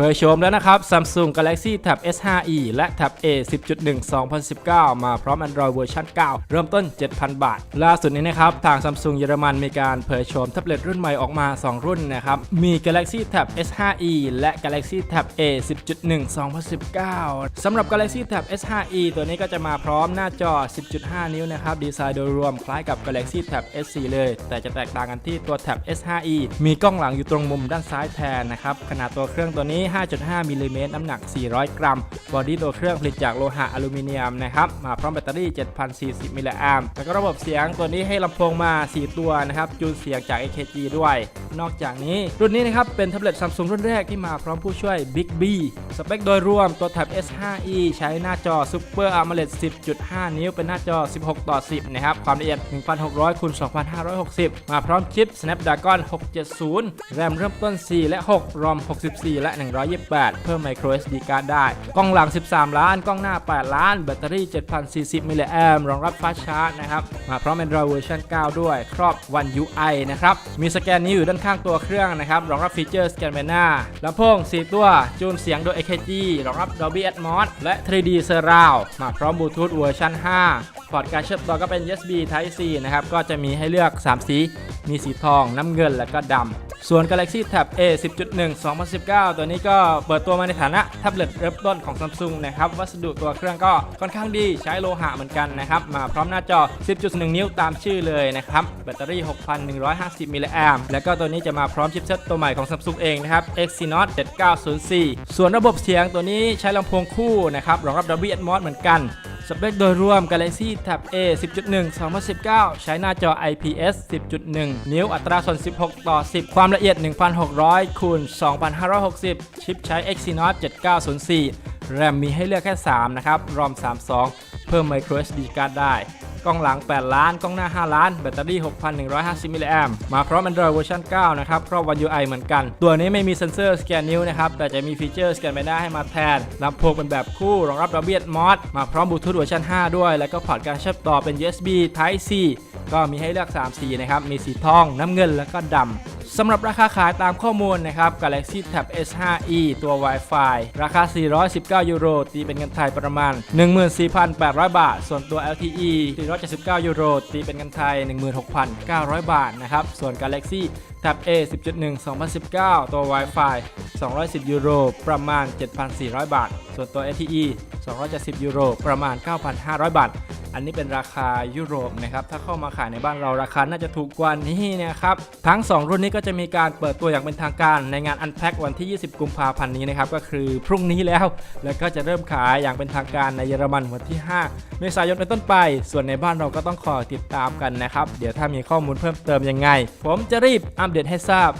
ผยโฉมแล้วนะครับ Samsung Galaxy Tab S5e และ Tab A 10.1 2019 มาพร้อม Android เวอร์ชัน9 เริ่มต้น 7,000 บาท ล่าสุดนี้นะครับ ทาง Samsung เยอรมันมีการเผยโฉมแท็บเล็ตรุ่นใหม่ออกมา 2 รุ่นนะครับ มี Galaxy Tab S5e และ Galaxy Tab A 10.1 2019 สำหรับ Galaxy Tab S5e ตัวนี้ก็จะมาพร้อมหน้าจอ 10.5 นิ้วนะครับ ดีไซน์โดยรวมคล้ายกับ Galaxy Tab S4 เลย แต่จะแตกต่างกันที่ตัว Tab S5e มีกล้องหลังอยู่ตรงมุมด้านซ้ายแทนนะครับ ขนาดตัวเครื่องตัวนี้5.5 มิลลิเมตรน้ำหนัก 400 กรัม บอดี้ตัวเครื่องผลิตจากโลหะอลูมิเนียมนะครับ มาพร้อมแบตเตอรี่ 7,040 มิลลิแอมป์แล้วก็ระบบเสียงตัวนี้ให้ลำโพงมา 4 ตัวนะครับ จูนเสียงจาก AKG ด้วยนอกจากนี้ รุ่นนี้นะครับเป็นแท็บเล็ตซัมซุงรุ่นแรกที่มาพร้อมผู้ช่วย Big B สเปคโดยรวมตัว Tab S5e ใช้หน้าจอ Super AMOLED 10.5 นิ้ว เป็นหน้าจอ 16 ต่อ 10 นะครับ ความละเอียด 1600คูณ2560 มาพร้อมชิป Snapdragon 670 แรมเริ่มต้น 4 และ6 ROM 64 และ 128 เพิ่ม micro SD card ได้ กล้องหลัง 13 ล้าน กล้องหน้า 8 ล้าน แบตเตอรี่ 7,040 มิลลิแอมรองรับ fast charge นะครับ มาพร้อม Android เวอร์ชัน9ด้วย ครอบ One UI นะครับ มีสแกนนิ้วอยู่ด้านข้างตัวเครื่องนะครับรองรับฟีเจอร์สแกนเบน่าลำโพง 4 ตัวจูนเสียงโดย AKG รองรับ Dolby Atmos และ 3D Surround มาพร้อมบลูทูธเวอร์ชัน5 พอร์ตการเชื่อมต่อก็เป็น USB Type C นะครับ ก็จะมีให้เลือก 3 สี มีสีทอง น้ำเงิน และก็ดำ ส่วน Galaxy Tab A 10.1 2019 ตัวนี้ก็เปิดตัวมาในฐานะแท็บเล็ตเริ่มต้นของ Samsung นะครับ วัสดุตัวเครื่องก็ค่อนข้างดี ใช้โลหะเหมือนกันนะครับ มาพร้อมหน้าจอ 10.1 นิ้วตามชื่อเลยนะครับ แบตเตอรี่ 6,150 มิลลิแอมแล้วก็ตัวนี้จะมาพร้อมชิปเซ็ตตัวใหม่ของ Samsung เองนะครับ Exynos 7904 ส่วนระบบเสียงตัวนี้ใช้ลำโพงคู่นะครับ รองรับ Dolby Atmos เหมือนกัน สเปคโดยรวม Galaxy Tab A 10.1 2019 ใช้หน้าจอ IPS 10.1 นิ้วอัตราส่วน 16 ต่อ 10 ความละเอียด 1,600คูณ2,560 ชิปใช้ Exynos 7904 แรมมีให้เลือกแค่ 3 นะครับ ROM 32 เพิ่ม micro SD card ได้ กล้องหลัง 8 ล้าน กล้องหน้า 5 ล้าน แบตเตอรี่ 6,150 มิลลิแอมมาพร้อม Android เวอร์ชัน9นะครับ ครอบ One UI เหมือนกัน ตัวนี้ไม่มีเซ็นเซอร์สแกนนิ้วนะครับ แต่จะมีฟีเจอร์สแกนใบหน้าให้มาแทนลำโพงเป็นแบบคู่ รองรับระเบียดมอสมาพร้อมบลูทูธเวอร์ชัน5 ด้วย แล้วก็พอร์ตการเชื่อมต่อเป็น USB Type C ก็มีให้เลือก 3 สีนะครับ มีสีทอง น้ำเงิน แล้วก็ดำ สำหรับราคาขายตามข้อมูลนะครับ Galaxy Tab S5e ตัว Wi-Fi ราคา 419 ยูโร ตีเป็นเงินไทยประมาณ 14,800 บาท ส่วนตัว LTE 479 ยูโร ตีเป็นเงินไทย 16,900 บาทนะครับ ส่วน Galaxy Tab A 10.1 2019 ตัว Wi-Fi 210 ยูโร ประมาณ 7,400 บาท ส่วนตัว LTE 270 ยูโร ประมาณ 9,500 บาท อันนี้เป็นราคายุโรปนะครับ ถ้าเข้ามาขายในบ้านเราราคาน่าจะถูกกว่านี้นะครับ ทั้ง 2 รุ่นนี้ก็จะมีการเปิดตัวอย่างเป็นทางการในงาน Unpack วันที่ 20 กุมภาพันธ์นี้นะครับ ก็คือพรุ่งนี้แล้ว แล้วก็จะเริ่มขายอย่างเป็นทางการในเยอรมันวันที่ 5 เมษายนเป็นต้นไป ส่วนในบ้านเราก็ต้องคอยติดตามกันนะครับ เดี๋ยวถ้ามีข้อมูลเพิ่มเติมยังไง ผมจะรีบอัปเดตให้ทราบ